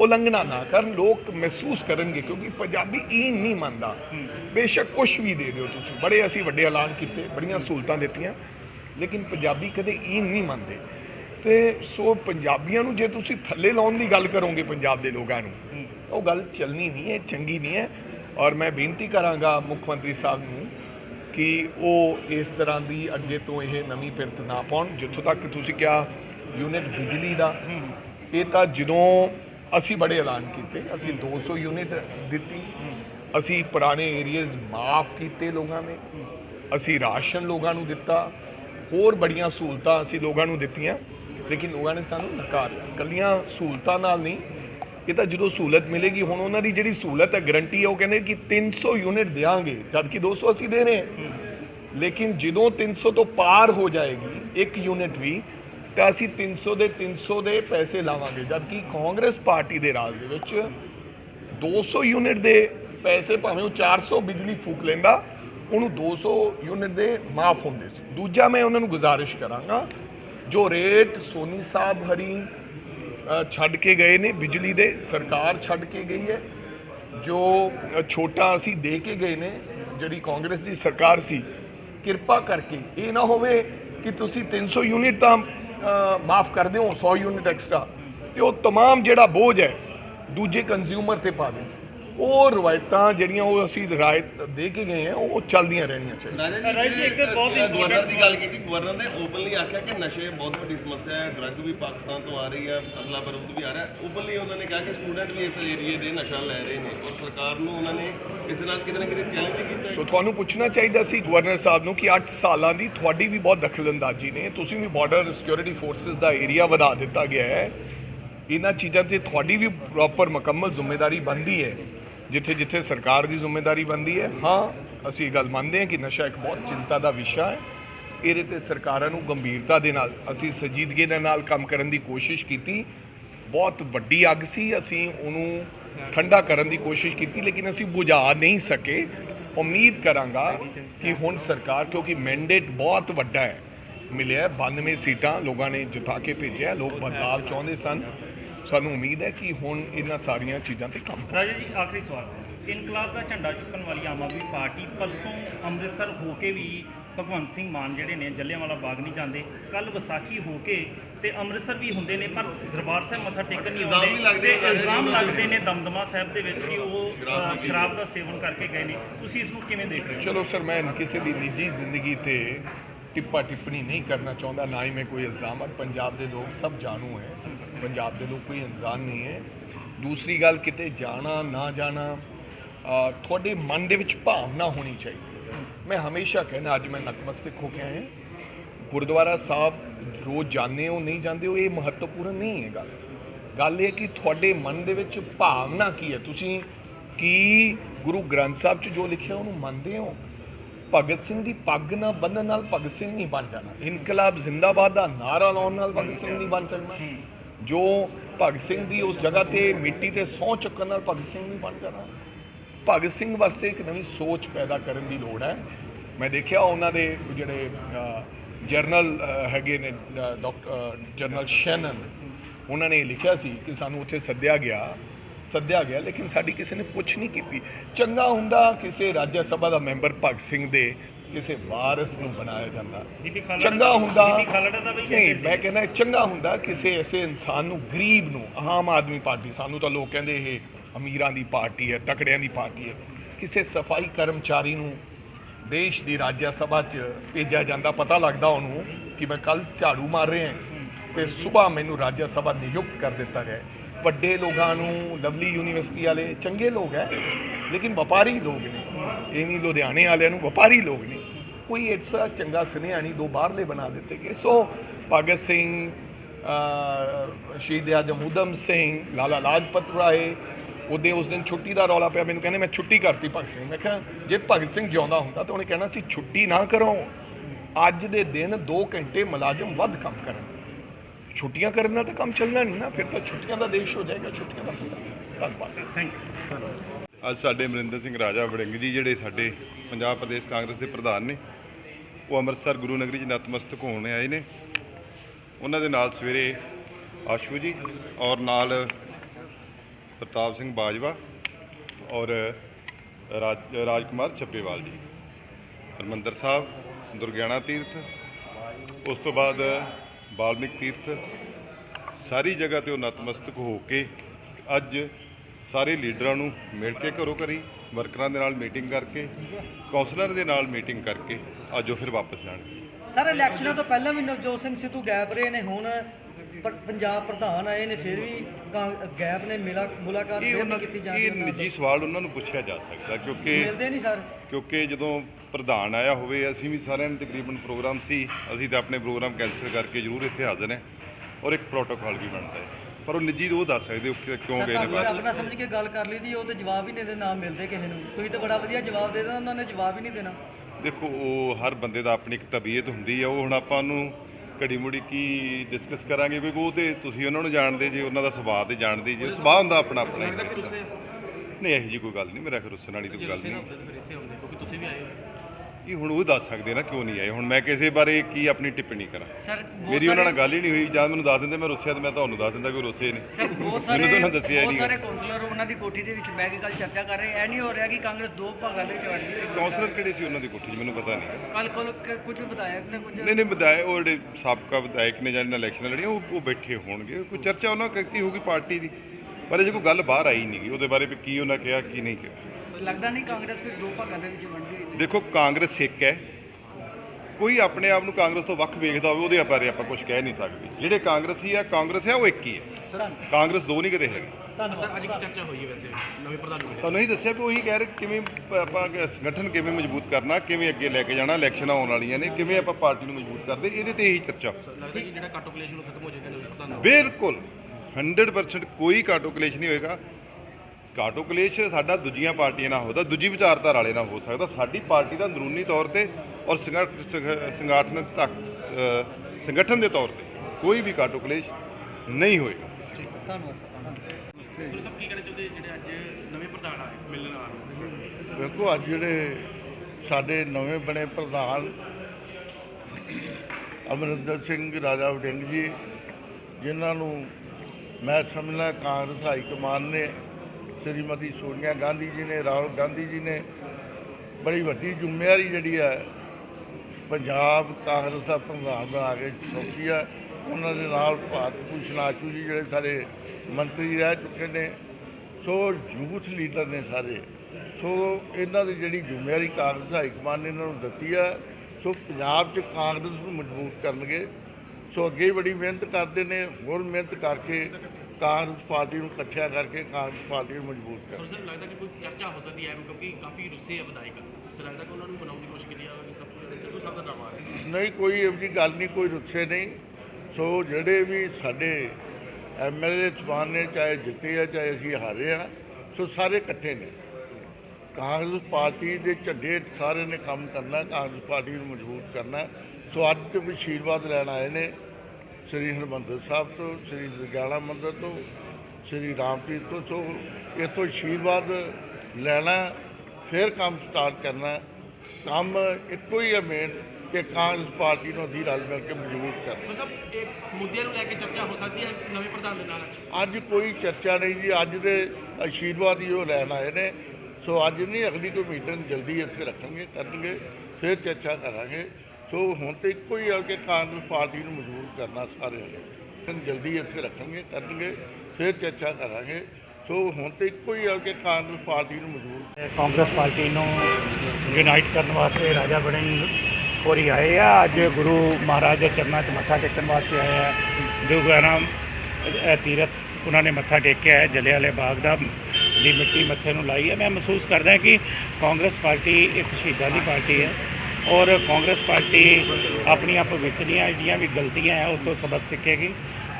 ਉਲੰਘਣਾ ਨਾ ਕਰਨ, ਲੋਕ ਮਹਿਸੂਸ ਕਰਨਗੇ ਕਿਉਂਕਿ ਪੰਜਾਬੀ ਈਨ ਨਹੀਂ ਮੰਨਦਾ। ਬੇਸ਼ੱਕ ਕੁਝ ਵੀ ਦੇ ਦਿਓ ਤੁਸੀਂ। ਬੜੇ ਅਸੀਂ ਵੱਡੇ ਐਲਾਨ ਕੀਤੇ, ਬੜੀਆਂ ਸਹੂਲਤਾਂ ਦਿੱਤੀਆਂ, ਲੇਕਿਨ ਪੰਜਾਬੀ ਕਦੇ ਈਨ ਨਹੀਂ ਮੰਨਦੇ। ਤੇ ਸੋ ਪੰਜਾਬੀਆਂ ਨੂੰ ਜੇ ਤੁਸੀਂ ਥੱਲੇ ਲਾਉਣ ਦੀ ਗੱਲ ਕਰੋਗੇ ਪੰਜਾਬ ਦੇ ਲੋਕਾਂ ਨੂੰ, ਉਹ ਗੱਲ ਚੱਲਣੀ ਨਹੀਂ ਹੈ, ਚੰਗੀ ਨਹੀਂ ਹੈ। ਔਰ ਮੈਂ ਬੇਨਤੀ ਕਰਾਂਗਾ ਮੁੱਖ ਮੰਤਰੀ ਸਾਹਿਬ ਨੂੰ ਕਿ ਉਹ ਇਸ ਤਰ੍ਹਾਂ ਦੀ ਅੱਗੇ ਤੋਂ ਇਹ ਨਵੀਂ ਪਿਰਤ ਨਾ ਪਾਉਣ, ਜਿੱਥੋਂ ਤੱਕ ਤੁਸੀਂ ਕਿਹਾ, ਯੂਨਿਟ ਬਿਜਲੀ ਦਾ, ਇਹ ਤਾਂ ਜਦੋਂ ਅਸੀਂ ਬੜੇ ਐਲਾਨ ਕੀਤੇ, ਅਸੀਂ 200 ਯੂਨਿਟ ਦਿੱਤੀ, ਅਸੀਂ ਪੁਰਾਣੇ ਏਰੀਆਜ਼ ਮਾਫ ਕੀਤੇ ਲੋਕਾਂ ਨੇ, ਅਸੀਂ ਰਾਸ਼ਨ ਲੋਕਾਂ ਨੂੰ ਦਿੱਤਾ, ਹੋਰ ਬੜੀਆਂ ਸਹੂਲਤਾਂ ਅਸੀਂ ਲੋਕਾਂ ਨੂੰ ਦਿੱਤੀਆਂ, ਲੇਕਿਨ ਲੋਕਾਂ ਨੇ ਸਾਨੂੰ ਨਕਾਰਿਆ ਕੱਲੀਆਂ ਸਹੂਲਤਾਂ ਨਾਲ ਨਹੀਂ, ਇਹ ਤਾਂ ਜਦੋਂ ਸਹੂਲਤ ਮਿਲੇਗੀ, ਹੁਣ ਉਹਨਾਂ ਦੀ ਜਿਹੜੀ ਸਹੂਲਤ ਹੈ ਗਰੰਟੀ ਹੈ, ਉਹ ਕਹਿੰਦੇ ਕਿ 300 ਯੂਨਿਟ ਦੇਾਂਗੇ ਜਦ ਕਿ 200 ਅਸੀਂ ਦੇ ਰਹੇ ਹਾਂ। ਲੇਕਿਨ ਜਦੋਂ 300 ਤੋਂ ਪਾਰ ਹੋ ਜਾਏਗੀ, ਇੱਕ ਯੂਨਿਟ ਵੀ ਤਾਂ ਅਸੀਂ 300 ਦੇ 300 ਦੇ ਪੈਸੇ ਲਾਵਾਂਗੇ। ਜਦਕਿ ਕਾਂਗਰਸ ਪਾਰਟੀ ਦੇ ਰਾਜ ਦੇ ਵਿੱਚ 200 ਯੂਨਿਟ ਦੇ ਪੈਸੇ ਭਾਵੇਂ ਉਹ 400 ਬਿਜਲੀ ਫੂਕ ਲੈਂਦਾ, ਉਹਨੂੰ 200 ਯੂਨਿਟ ਦੇ ਮਾਫ ਹੁੰਦੇ ਸੀ। ਦੂਜਾ ਮੈਂ ਉਹਨਾਂ ਨੂੰ ਗੁਜ਼ਾਰਿਸ਼ ਕਰਾਂਗਾ, ਜੋ ਰੇਟ ਸੋਨੀ ਸਾਹਿਬ ਹਰੀ ਛੱਡ ਕੇ ਗਏ ਨੇ ਬਿਜਲੀ ਦੇ, ਸਰਕਾਰ ਛੱਡ ਕੇ ਗਈ ਹੈ। ਜੋ ਛੋਟਾ ਅਸੀਂ ਦੇ ਕੇ ਗਏ ਨੇ, ਜਿਹੜੀ ਕਾਂਗਰਸ ਦੀ ਸਰਕਾਰ ਸੀ, ਕਿਰਪਾ ਕਰਕੇ ਇਹ ਨਾ ਹੋਵੇ ਕਿ ਤੁਸੀਂ 300 ਯੂਨਿਟ ਤਾਂ ਮਾਫ ਕਰ ਦਿਓ 100 ਯੂਨਿਟ ਐਕਸਟਰਾ ਤੇ ਉਹ तमाम ਜਿਹੜਾ ਬੋਝ ਹੈ ਦੂਜੇ ਕੰਜ਼ਿਊਮਰ ਤੇ ਪਾ ਦਿਓ ਉਹ ਰਵਾਇਤਾਂ ਜਿਹੜੀਆਂ ਉਹ ਅਸੀਂ ਰਿਆਇਤ ਦੇ ਕੇ ਗਏ ਆ ਉਹ ਚੱਲਦੀਆਂ ਰਹਿਣੀਆਂ ਚਾਹੀਦੀਆਂ। ਰਾਜ ਜੀ, ਇੱਕ ਬਹੁਤ ਜਿਹੜੀ important ਗਵਰਨਰ ਦੀ ਗੱਲ ਕੀਤੀ ਗਵਰਨਰ ਨੇ ਓਪਨਲੀ ਆਖਿਆ ਕਿ ਨਸ਼ੇ ਬਹੁਤ ਵੱਡੀ ਸਮੱਸਿਆ ਹੈ ਡਰੱਗ ਵੀ ਪਾਕਿਸਤਾਨ ਤੋਂ ਆ ਰਹੀ ਹੈ ਅਸਲਾ ਬਰੂਦ ਵੀ ਆ ਰਿਹਾ ਓਪਨਲੀ ਉਹਨਾਂ ਨੇ ਕਿਹਾ ਕਿ ਸਟੂਡੈਂਟ ਵੀ ਇਸ ਏਰੀਏ ਦੇ ਨਸ਼ਾ ਲੈ ਰਹੇ ਨੇ ਔਰ ਸਰਕਾਰ ਨੂੰ ਉਹਨਾਂ ਨੇ ਇਸ ਨਾਲ ਕਿਤੇ ਨਾ ਕਿਤੇ ਚੈਲੰਜ ਕੀਤਾ ਹੈ। ਸੋ ਤੁਹਾਨੂੰ ਪੁੱਛਣਾ ਚਾਹੀਦਾ ਸੀ ਗਵਰਨਰ ਸਾਹਿਬ ਨੂੰ ਕਿ 8 ਸਾਲਾਂ ਦੀ ਤੁਹਾਡੀ ਵੀ ਬਹੁਤ ਦਖਲਅੰਦਾਜ਼ੀ ਨੇ। ਤੁਸੀਂ ਵੀ ਬਾਰਡਰ ਸਿਕਿਉਰਿਟੀ ਫੋਰਸਸ ਦਾ ਏਰੀਆ ਵਧਾ ਦਿੱਤਾ ਗਿਆ ਹੈ। ਇਹਨਾਂ ਚੀਜ਼ਾਂ ਤੇ ਤੁਹਾਡੀ ਵੀ ਪ੍ਰੋਪਰ ਮੁਕੰਮਲ ਜ਼ਿੰਮੇਵਾਰੀ ਬਣਦੀ ਹੈ। ਜਿੱਥੇ ਜਿੱਥੇ ਸਰਕਾਰ ਦੀ ਜ਼ਿੰਮੇਵਾਰੀ ਬਣਦੀ ਹੈ ਹਾਂ। ਅਸੀਂ ਇਹ ਗੱਲ ਮੰਨਦੇ ਹਾਂ ਕਿ ਨਸ਼ਾ ਇੱਕ ਬਹੁਤ ਚਿੰਤਾ ਦਾ ਵਿਸ਼ਾ ਹੈ। ਇਹਦੇ ਤੇ ਸਰਕਾਰਾਂ ਨੂੰ ਗੰਭੀਰਤਾ ਦੇ ਨਾਲ ਅਸੀਂ ਸੰਜੀਦਗੀ ਦੇ ਨਾਲ ਕੰਮ ਕਰਨ ਦੀ ਕੋਸ਼ਿਸ਼ ਕੀਤੀ। ਬਹੁਤ ਵੱਡੀ ਅੱਗ ਸੀ ਅਸੀਂ ਉਹਨੂੰ ਠੰਡਾ ਕਰਨ ਦੀ ਕੋਸ਼ਿਸ਼ ਕੀਤੀ ਲੇਕਿਨ ਅਸੀਂ ਬੁਝਾ ਨਹੀਂ ਸਕੇ। ਉਮੀਦ ਕਰਾਂਗਾ ਕਿ ਹੁਣ ਸਰਕਾਰ ਕਿਉਂਕਿ ਮੈਂਡੇਟ ਬਹੁਤ ਵੱਡਾ ਹੈ ਮਿਲਿਆ 92 ਸੀਟਾਂ ਲੋਕਾਂ ਨੇ ਜਿਤਾ ਕੇ ਭੇਜਿਆ ਲੋਕ ਬਦਲਾਅ ਚਾਹੁੰਦੇ ਸਨ। ਸਾਨੂੰ ਉਮੀਦ ਹੈ ਕਿ ਹੁਣ ਇਹਨਾਂ ਸਾਰੀਆਂ ਚੀਜ਼ਾਂ ਤੇ ਕੰਮ ਰਾਜਾ ਜੀ ਆਖਰੀ ਸਵਾਲ ਇਨਕਲਾਬ ਦਾ ਝੰਡਾ ਚੁੱਕਣ ਵਾਲੀ ਆਮ ਆਦਮੀ ਪਾਰਟੀ ਪਰਸੋਂ ਅੰਮ੍ਰਿਤਸਰ ਹੋ ਕੇ ਵੀ ਭਗਵੰਤ ਸਿੰਘ ਮਾਨ ਜਿਹੜੇ ਨੇ ਜੱਲਿਆਂਵਾਲਾ ਬਾਗ ਨਹੀਂ ਜਾਂਦੇ। ਕੱਲ ਵਿਸਾਖੀ ਹੋ ਕੇ ਤੇ ਅੰਮ੍ਰਿਤਸਰ ਵੀ ਹੁੰਦੇ ਨੇ ਪਰ ਦਰਬਾਰ ਸਾਹਿਬ ਮੱਥਾ ਟੇਕਣ ਨਹੀਂ ਇਲਜ਼ਾਮ ਵੀ ਆਉਂਦੇ ਲੱਗਦੇ ਤੇ ਨੇ ਇਲਜ਼ਾਮ। ਲੱਗਦੇ ਨੇ ਦਮਦਮਾ ਸਾਹਿਬ ਦੇ ਵਿੱਚ ਕਿ ਉਹ ਸ਼ਰਾਬ ਦਾ ਸੇਵਨ ਕਰਕੇ ਗਏ ਨੇ। ਤੁਸੀਂ ਇਸ ਨੂੰ ਕਿਵੇਂ ਦੇਖ ਰਹੇ ਹੋ? ਚਲੋ ਸਰ ਮੈਂ ਕਿਸੇ ਦੀ ਨਿੱਜੀ ਜ਼ਿੰਦਗੀ ਤੇ ਟਿੱਪਾ ਟਿੱਪਣੀ ਨਹੀਂ ਕਰਨਾ ਚਾਹੁੰਦਾ ਨਾ ਹੀ ਮੈਂ ਕੋਈ ਇਲਜ਼ਾਮ ਹੈ ਪੰਜਾਬ ਦੇ ਲੋਕ ਸਭ ਜਾਣੂ ਹੈ। ਪੰਜਾਬ ਦੇ ਲੋਕ, ਕੋਈ ਇਨਸਾਨ ਨਹੀਂ ਹੈ। ਦੂਸਰੀ ਗੱਲ, ਕਿਤੇ ਜਾਣਾ, ਨਾ ਜਾਣਾ ਤੁਹਾਡੇ ਮਨ ਦੇ ਵਿੱਚ ਭਾਵਨਾ ਹੋਣੀ ਚਾਹੀਦੀ ਹੈ। ਮੈਂ ਹਮੇਸ਼ਾ ਕਹਿੰਦਾ, ਅੱਜ ਮੈਂ ਨਤਮਸਤਕ ਹੋ ਕੇ ਆਇਆ। ਗੁਰਦੁਆਰਾ ਸਾਹਿਬ ਰੋਜ਼ ਜਾਂਦੇ ਹੋ, ਨਹੀਂ ਜਾਂਦੇ ਹੋ, ਇਹ ਮਹੱਤਵਪੂਰਨ ਨਹੀਂ ਹੈ ਗੱਲ। ਗੱਲ ਇਹ ਕਿ ਤੁਹਾਡੇ ਮਨ ਦੇ ਵਿੱਚ ਭਾਵਨਾ ਕੀ ਹੈ? ਤੁਸੀਂ ਕੀ ਗੁਰੂ ਗ੍ਰੰਥ ਸਾਹਿਬ 'ਚ ਜੋ ਲਿਖਿਆ, ਉਹਨੂੰ ਮੰਨਦੇ ਹੋ? ਭਗਤ ਸਿੰਘ ਦੀ ਪੱਗ ਨਾ ਬੰਨਣ ਨਾਲ ਭਗਤ ਸਿੰਘ ਨਹੀਂ ਬਣ ਜਾਣਾ। ਇਨਕਲਾਬ ਜ਼ਿੰਦਾਬਾਦ ਦਾ ਨਾਰਾ ਲਾਉਣ ਨਾਲ ਭਗਤ ਸਿੰਘ ਨਹੀਂ ਬਣ ਸਕਦਾ। ਜੋ ਭਗਤ ਸਿੰਘ ਦੀ ਉਸ ਜਗ੍ਹਾ ਤੇ ਮਿੱਟੀ ਤੇ ਸਹੁੰ ਚੁੱਕਣ ਨਾਲ ਭਗਤ ਸਿੰਘ ਨਹੀਂ ਬਣ ਜਾਣਾ। ਭਗਤ ਸਿੰਘ ਵਾਸਤੇ ਇੱਕ ਨਵੀਂ ਸੋਚ ਪੈਦਾ ਕਰਨ ਦੀ ਲੋੜ ਹੈ। ਮੈਂ ਦੇਖਿਆ ਉਹਨਾਂ ਦੇ ਜਿਹੜੇ ਅ, ਜਰਨਲ ਹੈਗੇ ਨੇ ਅ, ਡਾਕਟਰ ਜਰਨਲ ਸ਼ੈਨਨ ਉਹਨਾਂ ਨੇ ਲਿਖਿਆ ਸੀ ਕਿ ਸਾਨੂੰ ਉੱਥੇ ਸੱਦਿਆ ਗਿਆ ਸੱਦਿਆ ਗਿਆ ਲੇਕਿਨ ਸਾਡੀ ਕਿਸੇ ਨੇ ਪੁੱਛ ਨਹੀਂ ਕੀਤੀ। ਚੰਗਾ ਹੁੰਦਾ ਕਿਸੇ ਰਾਜ ਸਭਾ ਦਾ ਮੈਂਬਰ ਭਗਤ ਸਿੰਘ ਦੇ ਕਿਸੇ ਵਾਰਿਸ ਨੂੰ ਬਣਾਇਆ ਜਾਂਦਾ। ਚੰਗਾ ਹੁੰਦਾ ਨਹੀਂ। ਮੈਂ ਕਹਿੰਦਾ ਚੰਗਾ ਹੁੰਦਾ ਕਿਸੇ ਐਸੇ ਇਨਸਾਨ ਨੂੰ ਗਰੀਬ ਨੂੰ ਆਮ ਆਦਮੀ ਪਾਰਟੀ। ਸਾਨੂੰ ਤਾਂ ਲੋਕ ਕਹਿੰਦੇ ਇਹ ਅਮੀਰਾਂ ਦੀ ਪਾਰਟੀ ਹੈ ਤਕੜਿਆਂ ਦੀ ਪਾਰਟੀ ਹੈ। ਕਿਸੇ ਸਫ਼ਾਈ ਕਰਮਚਾਰੀ ਨੂੰ ਦੇਸ਼ ਦੀ ਰਾਜ ਸਭਾ 'ਚ ਭੇਜਿਆ ਜਾਂਦਾ ਪਤਾ ਲੱਗਦਾ ਉਹਨੂੰ ਕਿ ਮੈਂ ਕੱਲ ਝਾੜੂ ਮਾਰ ਰਿਹਾ ਤੇ ਸਵੇਰ ਮੈਨੂੰ ਰਾਜ ਸਭਾ ਨਿਯੁਕਤ ਕਰ ਦਿੱਤਾ ਗਿਆ। ਵੱਡੇ ਲੋਕਾਂ ਨੂੰ ਲਵਲੀ ਯੂਨੀਵਰਸਿਟੀ ਵਾਲੇ ਚੰਗੇ ਲੋਕ ਹੈ ਲੇਕਿਨ ਵਪਾਰੀ ਲੋਕ ਨੇ। ਇਹ ਨਹੀਂ ਲੁਧਿਆਣੇ ਵਾਲਿਆਂ ਨੂੰ ਵਪਾਰੀ ਲੋਕ ਨੇ। ਕੋਈ ਐਸਾ ਚੰਗਾ ਸੁਨੇਹਾ ਨਹੀਂ, ਦੋ ਬਾਹਰਲੇ ਬਣਾ ਦਿੱਤੇ ਗਏ। ਸੋ ਭਗਤ ਸਿੰਘ ਸ਼ਹੀਦ ਆਜਮ ਉਦਮ ਸਿੰਘ, ਲਾਲਾ ਲਾਜਪਤ ਰਾਏ, ਉਹਦੇ ਉਸ ਦਿਨ ਛੁੱਟੀ ਦਾ ਰੌਲਾ ਪਿਆ। ਮੈਨੂੰ ਕਹਿੰਦੇ, ਮੈਂ ਛੁੱਟੀ ਕਰਤੀ ਭਗਤ ਸਿੰਘ। ਮੈਂ ਕਿਹਾ, ਜੇ ਭਗਤ ਸਿੰਘ ਜਿਉਂਦਾ ਹੁੰਦਾ ਤਾਂ ਉਹਨੇ ਕਹਿਣਾ ਸੀ ਛੁੱਟੀ ਨਾ ਕਰੋ। ਅੱਜ ਦੇ ਦਿਨ 2 ਘੰਟੇ ਮੁਲਾਜ਼ਮ ਵੱਧ ਕੰਮ ਕਰਨ। ਛੁੱਟੀਆਂ ਕਰਨ ਨਾਲ ਤਾਂ ਕੰਮ ਚੱਲਣਾ ਨਹੀਂ ਨਾ, ਫਿਰ ਤਾਂ ਛੁੱਟੀਆਂ ਦਾ ਦੇਸ਼ ਹੋ ਜਾਏਗਾ, ਛੁੱਟੀਆਂ ਦਾ ਧੰਨਵਾਦ। ਥੈਂਕ ਯੂ ਅੱਜ ਸਾਡੇ ਅਮਰਿੰਦਰ ਸਿੰਘ ਰਾਜਾ ਵੜਿੰਗ ਜੀ ਜਿਹੜੇ ਸਾਡੇ ਪੰਜਾਬ ਪ੍ਰਦੇਸ਼ ਕਾਂਗਰਸ ਦੇ ਪ੍ਰਧਾਨ ਨੇ, ਉਹ ਅੰਮ੍ਰਿਤਸਰ ਗੁਰੂ ਨਗਰੀ 'ਚ ਨਤਮਸਤਕ ਹੋਣ ਆਏ ਨੇ। ਉਹਨਾਂ ਦੇ ਨਾਲ ਸਵੇਰੇ ਆਸ਼ੂ ਜੀ ਔਰ ਨਾਲ ਪ੍ਰਤਾਪ ਸਿੰਘ ਬਾਜਵਾ ਔਰ ਰਾਜ ਕੁਮਾਰ ਛੱਪੇਵਾਲ ਜੀ, ਹਰਮੰਦਰ ਸਾਹਿਬ, ਦੁਰਗਿਆਣਾ ਤੀਰਥ, ਉਸ ਤੋਂ ਬਾਅਦ ਬਾਲਮਿਕ ਤੀਰਥ, ਸਾਰੀ ਜਗ੍ਹਾ ਤੇ ਉਹ ਨਤਮਸਤਕ ਹੋ ਕੇ ਅੱਜ ਸਾਰੇ ਲੀਡਰਾਂ ਨੂੰ ਮਿਲ ਕੇ ਘਰੋਂ ਘਰੀ ਵਰਕਰਾਂ ਦੇ ਨਾਲ ਮੀਟਿੰਗ ਕਰਕੇ ਕੌਂਸਲਰ ਦੇ ਨਾਲ ਮੀਟਿੰਗ ਕਰਕੇ ਅੱਜ ਉਹ ਫਿਰ ਵਾਪਸ ਜਾਣਗੇ ਸਰ ਇਲੈਕਸ਼ਨਾਂ ਤੋਂ ਪਹਿਲਾਂ ਵੀ ਨਵਜੋਤ ਸਿੰਘ ਸਿੱਧੂ ਗੈਪ ਰਹੇ ਨੇ ਹੁਣ ਪੰਜਾਬ ਪ੍ਰਧਾਨ ਆਏ ਨੇ ਫਿਰ ਵੀ ਕਾਂ- ਗੈਪ ਨੇ ਮਿਲਾ ਮੁਲਾਕਾਤ ਇਹ ਫਿਰ ਉਹਨਾਂ ਨਹੀਂ ਕੀਤੀ ਜਾਂਦੀ ਇਹ ਉਹਨਾਂ ਨਿੱਜੀ ਸਵਾਲ ਉਹਨਾਂ ਨੂੰ ਪੁੱਛਿਆ ਜਾ ਸਕਦਾ। ਕਿਉਂਕਿ ਮਿਲਦੇ ਨਹੀਂ ਸਰ ਕਿਉਂਕਿ ਜਦੋਂ ਪ੍ਰਧਾਨ ਆਇਆ ਹੋਵੇ ਅਸੀਂ ਵੀ ਸਾਰਿਆਂ ਨੇ ਤਕਰੀਬਨ ਪ੍ਰੋਗਰਾਮ ਸੀ ਅਸੀਂ ਤਾਂ ਆਪਣੇ ਪ੍ਰੋਗਰਾਮ ਕੈਂਸਲ ਕਰਕੇ ਜ਼ਰੂਰ ਇੱਥੇ ਹਾਜ਼ਰ ਹਾਂ ਔਰ ਇੱਕ ਪ੍ਰੋਟੋਕਾਲ ਵੀ ਬਣਦਾ ਹੈ ਪਰ ਉਹ ਨਿੱਜੀ ਉਹ ਦੱਸ ਸਕਦੇ ਹੋ ਕਿ ਕਿਉਂ ਗਏ ਨੇ ਬਾਹਰ ਆਪਣਾ ਸਮਝ ਕੇ ਗੱਲ ਕਰ ਲਈ ਦੀ ਉਹ ਤੇ ਜਵਾਬ ਹੀ ਨਹੀਂ ਦੇ ਨਾਮ ਮਿਲਦੇ ਕਿਸੇ ਨੂੰ। ਤੁਸੀਂ ਤਾਂ ਬੜਾ ਵਧੀਆ ਜਵਾਬ ਦੇ ਦਿੰਦੇ ਉਹਨਾਂ ਨੇ ਜਵਾਬ ਹੀ ਨਹੀਂ ਦੇਣਾ। ਦੇਖੋ ਉਹ ਹਰ ਬੰਦੇ ਦਾ ਆਪਣੀ ਇੱਕ ਤਬੀਅਤ ਹੁੰਦੀ ਆ ਉਹ ਹੁਣ ਆਪਾਂ ਨੂੰ ਘੜੀ ਮੁੜੀ ਕੀ ਡਿਸਕਸ ਕਰਾਂਗੇ ਕਿਉਂਕਿ ਉਹ ਤੇ ਤੁਸੀਂ ਉਹਨਾਂ ਨੂੰ ਜਾਣਦੇ ਜੇ ਉਹਨਾਂ ਦਾ ਸੁਭਾਅ ਤੇ ਜਾਣਦੇ ਜੇ ਸੁਭਾਅ ਹੁੰਦਾ ਆਪਣਾ ਆਪਣਾ ਨਹੀਂ ਇਹੋ ਜੀ ਕੋਈ ਗੱਲ ਨਹੀਂ ਮੇਰਾ ਖਿਰ ਤਾਂ ਕੋਈ ਗੱਲ ਨਹੀਂ। ਇਹ ਹੁਣ ਉਹ ਦੱਸ ਸਕਦੇ ਨਾ ਕਿਉਂ ਨਹੀਂ ਆਏ? ਹੁਣ ਮੈਂ ਕਿਸੇ ਬਾਰੇ ਕੀ ਆਪਣੀ ਟਿੱਪਣੀ ਕਰਾਂ? ਸਰ ਬਹੁਤ ਮੇਰੀ ਉਹਨਾਂ ਨਾਲ ਗੱਲ ਹੀ ਨਹੀਂ ਹੋਈ। ਜਾਂ ਮੈਨੂੰ ਦੱਸ ਦਿੰਦੇ ਮੈਂ ਰੁੱਸਿਆ ਤੇ ਮੈਂ ਤੁਹਾਨੂੰ ਦੱਸ ਦਿੰਦਾ ਰੁੱਸੇ ਸਰ ਨਹੀਂ ਬਹੁਤ ਸਾਰੇ ਮੈਨੂੰ ਤਾਂ ਉਹਨਾਂ ਦੱਸਿਆ ਹੀ ਬਹੁਤ ਨਹੀਂ ਸਾਰੇ ਕਾਉਂਸਲਰ ਉਹਨਾਂ ਦੀ ਕੋਠੀ ਦੇ ਵਿੱਚ ਬਹਿ ਕੇ ਕੱਲ ਚਰਚਾ ਕਰ ਰਹੇ। ਐ ਨਹੀਂ ਹੋ ਰਿਹਾ ਕਿ ਕਾਂਗਰਸ ਦੋ ਭਾਗਾਂ ਦੇ ਵਿੱਚ ਵੰਡ ਗਈ ਕਾਉਂਸਲਰ ਕਿਹੜੇ ਸੀ ਉਹਨਾਂ ਦੀ ਕੋਠੀ 'ਚ? ਮੈਨੂੰ ਪਤਾ ਨਹੀਂ ਕੱਲ ਕੋਲ ਕੁਝ ਵਿਧਾਇਕ ਨੇ ਕੁਝ ਨਹੀਂ ਨਹੀਂ ਵਿਧਾਇਕ ਉਹ ਜਿਹੜੇ ਸਾਬਕਾ ਵਿਧਾਇਕ ਨੇ ਜਿਹਨਾਂ ਨੇ ਇਲੈਕਸ਼ਨ ਲੜੀਆਂ ਉਹ ਉਹ ਬੈਠੇ ਹੋਣਗੇ। ਕੋਈ ਚਰਚਾ ਉਹਨਾਂ ਨਾਲ ਕੀਤੀ ਹੋਊਗੀ ਪਾਰਟੀ ਦੀ। ਪਰ ਇਹ ਜੇ ਕੋਈ ਗੱਲ ਬਾਹਰ ਆਈ ਨਹੀਂ ਗੀ। ਉਹਦੇ ਬਾਰੇ ਵੀ ਕੀ ਉਹਨਾਂ ਕਿਹਾ ਕੀ ਨਹੀਂ ਕਿਹਾ। ਲੱਗਦਾ ਨਹੀਂ ਕਾਂਗਰਸ ਕੋਈ ਦੋ ਭਾਗਾਂ ਦੇ ਵਿੱਚ ਵੰਡ ਗਈ ਦੇਖੋ ਕਾਂਗਰਸ ਇੱਕ ਹੈ। ਕੋਈ ਆਪਣੇ ਆਪ ਨੂੰ ਕਾਂਗਰਸ ਤੋਂ ਵੱਖ ਵੇਖਦਾ ਹੋਵੇ ਉਹਦੇ ਬਾਰੇ ਆਪਾਂ ਕੁਝ ਕਹਿ ਨਹੀਂ ਸਕਦੇ। ਜਿਹੜੇ ਕਾਂਗਰਸੀ ਆ ਕਾਂਗਰਸ ਹੈ ਉਹ ਇੱਕ ਹੀ ਹੈ। ਕਾਂਗਰਸ ਦੋ ਨਹੀਂ ਕਦੇ ਹੈਗੀ। ਸਰ ਅੱਜ ਚਰਚਾ ਹੋਈ ਹੈ ਵੈਸੇ ਨਵੇਂ ਪ੍ਰਧਾਨ ਨੂੰ ਤੁਹਾਨੂੰ ਹੀ ਦੱਸਿਆ ਵੀ ਉਹੀ ਕਹਿ ਰਹੇ ਕਿਵੇਂ ਆਪਾਂ ਕਿ ਸੰਗਠਨ ਕਿਵੇਂ ਮਜ਼ਬੂਤ ਕਰਨਾ ਕਿਵੇਂ ਅੱਗੇ ਲੈ ਕੇ ਜਾਣਾ ਇਲੈਕਸ਼ਨਾਂ ਆਉਣ ਵਾਲੀਆਂ ਨੇ ਕਿਵੇਂ ਆਪਾਂ ਪਾਰਟੀ ਨੂੰ ਮਜ਼ਬੂਤ ਕਰਦੇ ਇਹਦੇ ਤੇ ਇਹੀ ਚਰਚਾ। ਲੱਗਦਾ ਕਿ ਜਿਹੜਾ ਕਾਟੋ ਕਲੇਸ਼ ਨੂੰ ਖਤਮ ਹੋ ਜਾਏਗਾ ਨਵੇਂ ਪ੍ਰਧਾਨ ਬਿਲਕੁਲ। 100% ਕੋਈ ਕਾਟੋ ਕਲੇਸ਼ ਨਹੀਂ ਹੋਏਗਾ। ਕਾਟੋ ਕਲੇਸ਼ ਸਾਡਾ ਦੂਜੀਆਂ ਪਾਰਟੀਆਂ ਨਾਲ ਹੋਦਾ ਦੂਜੀ ਵਿਚਾਰਧਾਰਾ ਵਾਲੇ ਨਾਲ ਹੋ ਸਕਦਾ। ਸਾਡੀ ਪਾਰਟੀ ਦਾ ਅੰਦਰੂਨੀ ਤੌਰ ਤੇ ਔਰ ਸੰਗਠ- ਸੰਗ- ਸੰਗਠਨ ਤੱਕ ਸੰਗਠਨ ਦੇ ਤੌਰ ਤੇ ਕੋਈ ਵੀ ਕਾਟੋ ਕਲੇਸ਼ ਨਹੀਂ ਹੋਏਗਾ। ਧੰਨਵਾਦ ਸਰ ਸਾਹਿਬ ਕੀ ਕਹਿਣਾ ਚਾਹੁੰਦੇ ਜਿਹੜੇ ਅੱਜ ਨਵੇਂ ਪ੍ਰਧਾਨ ਆਏ ਮਿਲਣ ਆਏ ਵੇਖੋ ਅੱਜ ਜਿਹੜੇ ਸਾਡੇ ਨਵੇਂ ਬਣੇ ਪ੍ਰਧਾਨ ਅਮਰਿੰਦਰ ਸਿੰਘ ਰਾਜਾ ਵੜਿੰਗ ਜੀ ਜਿਨ੍ਹਾਂ ਨੂੰ ਮੈਂ ਸਮਝਦਾ ਕਾਂਗਰਸ ਹਾਈ ਕਮਾਨ ਨੇ ਸ੍ਰੀਮਤੀ ਸੋਨੀਆ ਗਾਂਧੀ ਜੀ ਨੇ, ਰਾਹੁਲ ਗਾਂਧੀ ਜੀ ਨੇ ਬੜੀ ਵੱਡੀ ਜ਼ਿੰਮੇਵਾਰੀ ਜਿਹੜੀ ਹੈ, ਪੰਜਾਬ ਕਾਂਗਰਸ ਦਾ ਪ੍ਰਧਾਨ ਬਣਾ ਕੇ ਸੌਂਪੀ ਹੈ। ਉਹਨਾਂ ਦੇ ਨਾਲ ਭਾਰਤ ਭੂਸ਼ਣ ਆਸ਼ੂ ਜੀ ਜਿਹੜੇ ਸਾਰੇ ਮੰਤਰੀ ਰਹਿ ਚੁੱਕੇ ਨੇ, ਸੋ ਯੂਥ ਲੀਡਰ ਨੇ ਸਾਰੇ। ਸੋ ਇਹਨਾਂ ਦੀ ਜਿਹੜੀ ਜ਼ਿੰਮੇਵਾਰੀ ਕਾਂਗਰਸ ਹਾਈ ਕਮਾਨ ਨੇ ਇਹਨਾਂ ਨੂੰ ਦਿੱਤੀ ਹੈ, ਸੋ ਪੰਜਾਬ 'ਚ ਕਾਂਗਰਸ ਨੂੰ ਮਜ਼ਬੂਤ ਕਰਨਗੇ। ਸੋ ਅੱਗੇ ਬੜੀ ਮਿਹਨਤ ਕਰਦੇ ਨੇ, ਹੋਰ ਮਿਹਨਤ ਕਰਕੇ ਕਾਂਗਰਸ ਪਾਰਟੀ ਨੂੰ ਇਕੱਠਿਆ ਕਰਕੇ ਕਾਂਗਰਸ ਪਾਰਟੀ ਨੂੰ ਮਜ਼ਬੂਤ ਕਰਨ ਸਰ ਲੱਗਦਾ ਕਿ ਕੋਈ ਚਰਚਾ ਹੋ ਸਕਦੀ ਹੈ ਕਿਉਂਕਿ ਕਾਫੀ ਰੁੱਸੇ ਆ ਵਿਧਾਇਕ। ਤੇ ਲੱਗਦਾ ਕਿ ਉਹਨਾਂ ਨੂੰ ਬਣਾਉਣ ਦੀ ਕੋਸ਼ਿਸ਼ ਕੀਤੀ ਜਾਵੇਗੀ ਸਭ ਕੁਝ ਸਿੱਧੂ ਸਾਹਿਬ ਦਾ ਨਾਮ ਆ ਰਿਹਾ। ਨਹੀਂ ਕੋਈ ਇਹੋ ਜਿਹੀ ਗੱਲ ਨਹੀਂ ਕੋਈ ਰੁੱਸੇ ਨਹੀਂ। ਸੋ ਜਿਹੜੇ ਵੀ ਸਾਡੇ ਐਮਐਲਏ ਸਮਾਨ ਨੇ ਚਾਹੇ ਜਿੱਤੇ ਆ ਚਾਹੇ ਅਸੀਂ ਹਾਰੇ ਆ ਸੋ ਸਾਰੇ ਇਕੱਠੇ ਨੇ। ਕਾਂਗਰਸ ਪਾਰਟੀ ਦੇ ਝੰਡੇ ਸਾਰੇ ਨੇ ਕੰਮ ਕਰਨਾ ਕਾਂਗਰਸ ਪਾਰਟੀ ਨੂੰ ਮਜ਼ਬੂਤ ਕਰਨਾ। ਸੋ ਅੱਜ ਤੇ ਕੋਈ ਆਸ਼ੀਰਵਾਦ ਲੈਣ ਆਏ ਨੇ। ਸ੍ਰੀ ਹਰਿਮੰਦਰ ਸਾਹਿਬ ਤੋਂ ਸ੍ਰੀ ਦੁਰਗਿਆਣਾ ਮੰਦਿਰ ਤੋਂ ਸ੍ਰੀ ਰਾਮਪੀਰ ਤੋਂ ਸੋ ਇੱਥੋਂ ਆਸ਼ੀਰਵਾਦ ਲੈਣਾ ਫਿਰ ਕੰਮ ਸਟਾਰਟ ਕਰਨਾ ਕੰਮ ਇੱਕੋ ਹੀ ਹੈ ਮੇਨ ਕਿ ਕਾਂਗਰਸ ਪਾਰਟੀ ਨੂੰ ਅਸੀਂ ਰਲ ਮਿਲ ਕੇ ਮਜ਼ਬੂਤ ਕਰਨਾ। ਸਭ ਮੁੱਦਿਆਂ ਨੂੰ ਲੈ ਕੇ ਚਰਚਾ ਹੋ ਸਕਦੀ ਹੈ ਨਵੇਂ ਪ੍ਰਧਾਨ ਦੇ ਨਾਲ ਅੱਜ? ਅੱਜ ਕੋਈ ਚਰਚਾ ਨਹੀਂ ਜੀ ਅੱਜ ਦੇ ਆਸ਼ੀਰਵਾਦ ਹੀ ਉਹ ਲੈਣ ਆਏ ਨੇ। ਸੋ ਅੱਜ ਨਹੀਂ ਅਗਲੀ ਕੋਈ ਮੀਟਿੰਗ ਜਲਦੀ ਇੱਥੇ ਰੱਖਣਗੇ ਕਰਨਗੇ ਫਿਰ ਚਰਚਾ ਕਰਾਂਗੇ। ਸੋ ਹੁਣ ਤੇ ਇੱਕੋ ਹੀ ਆ ਕਿ ਕਾਂਗਰਸ ਪਾਰਟੀ ਨੂੰ ਮਜ਼ਬੂਰ ਕਰਨਾ ਸਾਰਿਆਂ ਨੇ। ਜਲਦੀ ਇੱਥੇ ਰੱਖਣਗੇ, ਕਰਨਗੇ, ਫਿਰ ਚਰਚਾ ਕਰਾਂਗੇ। ਸੋ ਹੁਣ ਤੇ ਇੱਕੋ ਹੀ ਆ ਕਿ ਕਾਂਗਰਸ ਪਾਰਟੀ ਨੂੰ ਮਜ਼ਬੂਰ ਕਾਂਗਰਸ ਪਾਰਟੀ ਨੂੰ ਯੂਨਾਈਟ ਕਰਨ ਵਾਸਤੇ ਰਾਜਾ ਬੜਿੰਗ ਹੋਰੀ ਆਏ ਆ। ਅੱਜ ਗੁਰੂ ਮਹਾਰਾਜ ਦੇ ਚਰਨਾਂ 'ਚ ਮੱਥਾ ਟੇਕਣ ਵਾਸਤੇ ਆਏ ਆ। ਜੋ ਤੀਰਥ ਉਹਨਾਂ ਨੇ ਮੱਥਾ ਟੇਕਿਆ ਹੈ ਜਲਿਆਂਵਾਲੇ ਬਾਗ ਦਾ, ਦੀ ਮਿੱਟੀ ਮੱਥੇ ਨੂੰ ਲਾਈ ਹੈ। ਮੈਂ ਮਹਿਸੂਸ ਕਰਦਾ ਕਿ ਕਾਂਗਰਸ ਪਾਰਟੀ ਇੱਕ ਸ਼ਹੀਦਾਂ ਦੀ ਪਾਰਟੀ ਹੈ। ਔਰ ਕਾਂਗਰਸ ਪਾਰਟੀ ਆਪਣੀਆਂ ਭਵਿੱਖ ਦੀਆਂ ਜਿਹੜੀਆਂ ਵੀ ਗਲਤੀਆਂ ਹੈ ਉਹ ਤੋਂ ਸਬਕ ਸਿੱਖੇਗੀ।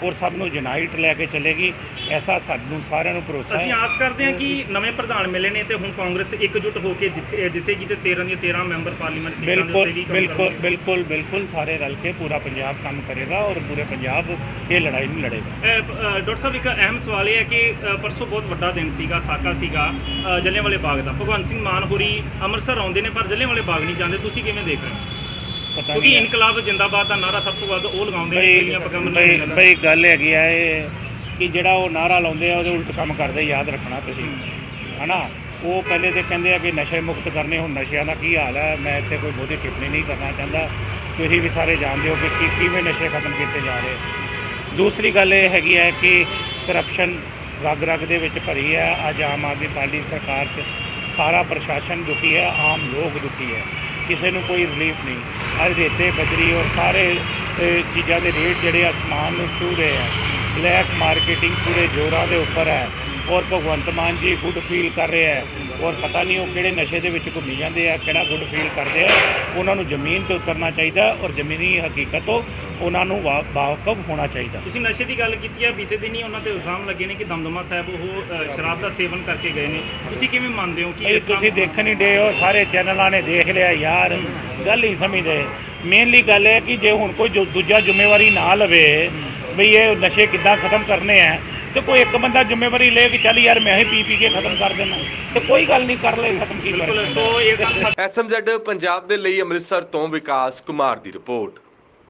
ਔਰ ਸਭ ਨੂੰ ਯੂਨਾਈਟ ਲੈ ਕੇ ਚੱਲੇਗੀ ਐਸਾ ਸਾਨੂੰ ਸਾਰਿਆਂ ਨੂੰ ਭਰੋਸਾ ਅਸੀਂ ਆਸ ਕਰਦੇ ਹਾਂ ਕਿ ਨਵੇਂ ਪ੍ਰਧਾਨ ਮਿਲੇ ਨੇ ਤੇ ਹੁਣ ਕਾਂਗਰਸ ਇਕਜੁੱਟ ਹੋ ਕੇ ਦਿਖੇ- ਦਿਸੇਗੀ ਤੇ 13 ਦੀਆਂ 13 ਮੈਂਬਰ ਪਾਰਲੀਮੈਂਟ ਸੀਟਾਂ ਦੇ ਬਿਲਕੁਲ ਉੱਤੇ ਵੀ ਕੰਮ ਬਿਲਕੁਲ ਕਰਨਗੇ। ਬਿਲਕੁਲ ਬਿਲਕੁਲ ਸਾਰੇ ਰਲ ਕੇ ਪੂਰਾ ਪੰਜਾਬ ਕੰਮ ਕਰੇਗਾ ਔਰ ਪੂਰੇ ਪੰਜਾਬ ਇਹ ਲੜਾਈ ਨਹੀਂ ਲੜੇਗਾ। ਡਾਕਟਰ ਸਾਹਿਬ ਇੱਕ ਅਹਿਮ ਸਵਾਲ ਇਹ ਹੈ ਕਿ ਪਰਸੋਂ ਬਹੁਤ ਵੱਡਾ ਦਿਨ ਸੀਗਾ ਸਾਕਾ ਸੀਗਾ ਅ, ਜਲਿਆਂਵਾਲੇ ਬਾਗ ਦਾ। ਭਗਵੰਤ ਸਿੰਘ ਮਾਨ ਹੋਰੀ ਅੰਮ੍ਰਿਤਸਰ ਆਉਂਦੇ ਨੇ ਪਰ ਜਲਿਆਂਵਾਲੇ ਬਾਗ ਨਹੀਂ ਜਾਂਦੇ। ਤੁਸੀਂ ਕਿਵੇਂ ਦੇਖ ਰਹੇ ਹੋ? ਪਤਾ ਕਿਉਂਕਿ ਨਹੀਂ ਇਨਕਲਾਬ ਜਿੰਦਾਬਾਦ ਦਾ ਨਾਰਾ ਸਭ ਤੋਂ ਵੱਧ ਉਹ ਲਗਾਉਂਦੇ ਨੇ ਪਹਿਲੀਆਂ ਪਗੰਮ ਬਈ ਬਈ ਗੱਲ ਹੈਗੀ ਆ ਇਹ ਕਿ ਜਿਹੜਾ ਉਹ ਨਾਰਾ ਲਾਉਂਦੇ ਆ ਉਹਦੇ ਉਲਟ ਕੰਮ ਕਰਦੇ ਯਾਦ ਰੱਖਣਾ ਤੁਸੀਂ। ਹਨਾ? ਉਹ ਪਹਿਲੇ ਤੇ ਕਹਿੰਦੇ ਆ ਕਿ ਨਸ਼ੇ ਮੁਕਤ ਕਰਨੇ ਹੁਣ ਨਸ਼ਿਆਂ ਦਾ ਕੀ ਹਾਲ ਹੈ ਮੈਂ ਇੱਥੇ ਕੋਈ ਬਹੁਤੀ ਟਿੱਪਣੀ ਨਹੀਂ ਕਰਨਾ ਚਾਹੁੰਦਾ। ਤੁਸੀਂ ਵੀ ਸਾਰੇ ਜਾਣਦੇ ਹੋ ਕਿ ਕੀ- ਕਿਵੇਂ ਨਸ਼ੇ ਖਤਮ ਕੀਤੇ ਜਾ ਰਹੇ। ਦੂਸਰੀ ਗੱਲ ਇਹ ਹੈਗੀ ਹੈ ਕਿ ਕਰਪਸ਼ਨ ਰਗ ਰਗ ਦੇ ਵਿੱਚ ਭਰੀ ਹੈ ਅੱਜ ਆਮ ਆਦਮੀ ਪਾਰਟੀ ਸਰਕਾਰ 'ਚ ਸਾਰਾ ਪ੍ਰਸ਼ਾਸਨ ਦੁਖੀ ਹੈ ਆਮ ਲੋਕ ਦੁਖੀ ਹੈ। ਕਿਸੇ ਨੂੰ ਕੋਈ ਰਿਲੀਫ ਨਹੀਂ। ਅੱਜ ਰੇਤੇ ਬਜਰੀ ਔਰ ਸਾਰੇ ਚੀਜ਼ਾਂ ਦੇ ਰੇਟ ਜਿਹੜੇ ਅਸਮਾਨ ਨੂੰ ਛੂ ਰਹੇ ਆ। ਬਲੈਕ ਮਾਰਕੀਟਿੰਗ ਪੂਰੇ ਜ਼ੋਰਾਂ ਦੇ ਉੱਪਰ ਹੈ ਔਰ ਭਗਵੰਤ ਮਾਨ ਜੀ ਗੁੱਡ ਫੀਲ ਕਰ ਰਹੇ ਹੈ ਔਰ ਪਤਾ ਨਹੀਂ ਉਹ ਕਿਹੜੇ ਨਸ਼ੇ ਦੇ ਵਿੱਚ ਘੁੰਮੀ ਜਾਂਦੇ ਆ, ਕਿਹੜਾ ਗੁੱਡ ਫੀਲ ਕਰਦੇ ਆ। ਉਹਨਾਂ ਨੂੰ ਜ਼ਮੀਨ ਤੇ ਉਤਰਨਾ ਚਾਹੀਦਾ ਔਰ ਜ਼ਮੀਨੀ ਹਕੀਕਤ ਤੋਂ ਉਹਨਾਂ ਨੂੰ ਵਾ- ਵਾਕਫ ਹੋਣਾ ਚਾਹੀਦਾ। ਤੁਸੀਂ ਨਸ਼ੇ ਦੀ ਗੱਲ ਕੀਤੀ ਹੈ ਬੀਤੇ ਦਿਨੀ ਉਹਨਾਂ ਤੇ ਇਲਜ਼ਾਮ ਲੱਗੇ ਨੇ ਕਿ ਦਮਦਮਾ ਸਾਹਿਬ ਉਹ ਅ, ਸ਼ਰਾਬ ਦਾ ਸੇਵਨ ਕਰਕੇ ਗਏ ਨੇ। ਤੁਸੀਂ ਕਿਵੇਂ ਮੰਨਦੇ ਹੋ ਕਿ ਇਹ ਇਸ ਤੁਸੀਂ ਦੇਖਣ ਹੀ ਡੇ ਹੋ ਸਾਰੇ ਚੈਨਲਾਂ ਨੇ ਦੇਖ ਲਿਆ ਯਾਰ ਗੱਲ ਹੀ ਸਮਝਦੇ। ਮੇਨਲੀ ਗੱਲ ਹੈ ਕਿ ਜੇ ਹੁਣ ਕੋਈ ਜੋ ਦੂਜਾ ਜ਼ਿੰਮੇਵਾਰੀ ਨਾ ਲਵੇ ਵੀ ਇਹ ਨਸ਼ੇ ਕਿੱਦਾਂ ਖਤਮ ਕਰਨੇ ਆ ਤੇ ਕੋਈ ਇੱਕ ਬੰਦਾ ਜ਼ਿੰਮੇਵਾਰੀ ਲੈ ਕੇ ਚੱਲ ਯਾਰ ਮੈਂ ਹੀ ਪੀ ਪੀ ਕੇ ਖਤਮ ਕਰ ਦੇਣਾ ਤੇ ਕੋਈ ਗੱਲ ਨਹੀਂ ਕਰ ਲੈ ਖਤਮ ਕੀ ਬਿਲਕੁਲ ਕਰਨਾ ਸੋ ਇਹ ਸਭ ਐਸਐਮਜ਼ੈਡ ਪੰਜਾਬ ਦੇ ਲਈ ਅੰਮ੍ਰਿਤਸਰ ਤੋਂ ਵਿਕਾਸ ਕੁਮਾਰ ਦੀ ਰਿਪੋਰਟ।